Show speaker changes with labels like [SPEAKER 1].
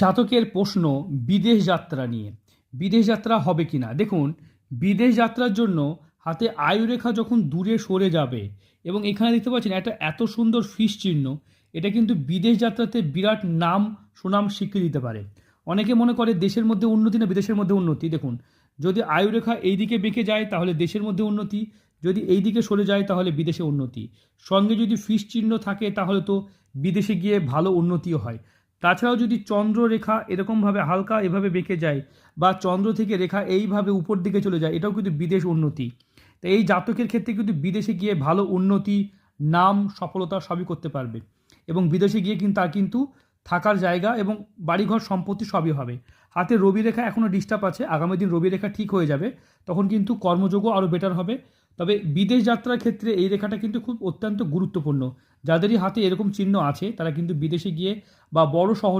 [SPEAKER 1] জাতকের প্রশ্ন বিদেশ যাত্রা নিয়ে। বিদেশ যাত্রা হবে কি না? দেখুন, বিদেশ যাত্রার জন্য হাতে আয়ুরেখা যখন দূরে সরে যাবে, এবং এখানে দেখতে পাচ্ছেন একটা এত সুন্দর ফিস চিহ্ন, এটা কিন্তু বিদেশ যাত্রাতে বিরাট নাম, সুনাম স্বীকৃতি দিতে পারে। অনেকে মনে করে দেশের মধ্যে উন্নতি না বিদেশের মধ্যে উন্নতি? দেখুন, যদি আয়ুরেখা এই দিকে বেঁকে যায়, তাহলে দেশের মধ্যে উন্নতি, যদি এই দিকে সরে যায়, তাহলে বিদেশে উন্নতি। সঙ্গে যদি ফিস চিহ্ন থাকে, তাহলে তো বিদেশে গিয়ে ভালো উন্নতিও হয়। তাছাড়াও যদি চন্দ্র রেখা এরকমভাবে হালকা এভাবে বেঁকে যায় বা চন্দ্র থেকে রেখা এইভাবে উপর দিকে চলে যায়, এটাও কিন্তু বিদেশ উন্নতি। তো এই জাতকের ক্ষেত্রে কিন্তু বিদেশে গিয়ে ভালো উন্নতি, নাম, সফলতা সবই করতে পারবে। এবং বিদেশে গিয়ে কিন্তু তার কিন্তু থাকার জায়গা এবং বাড়িঘর সম্পত্তি সবই হবে। হাতে রবি রেখা এখনও ডিস্টার্ব আছে, আগামী দিন রবি রেখা ঠিক হয়ে যাবে, তখন কিন্তু কর্মযোগও আরও বেটার হবে। তবে বিদেশ যাত্রার ক্ষেত্রে এই রেখাটা কিন্তু খুব অত্যন্ত গুরুত্বপূর্ণ। যাদেরই হাতে এরকম চিহ্ন আছে, তারা কিন্তু বিদেশে গিয়ে বা বড় শহরে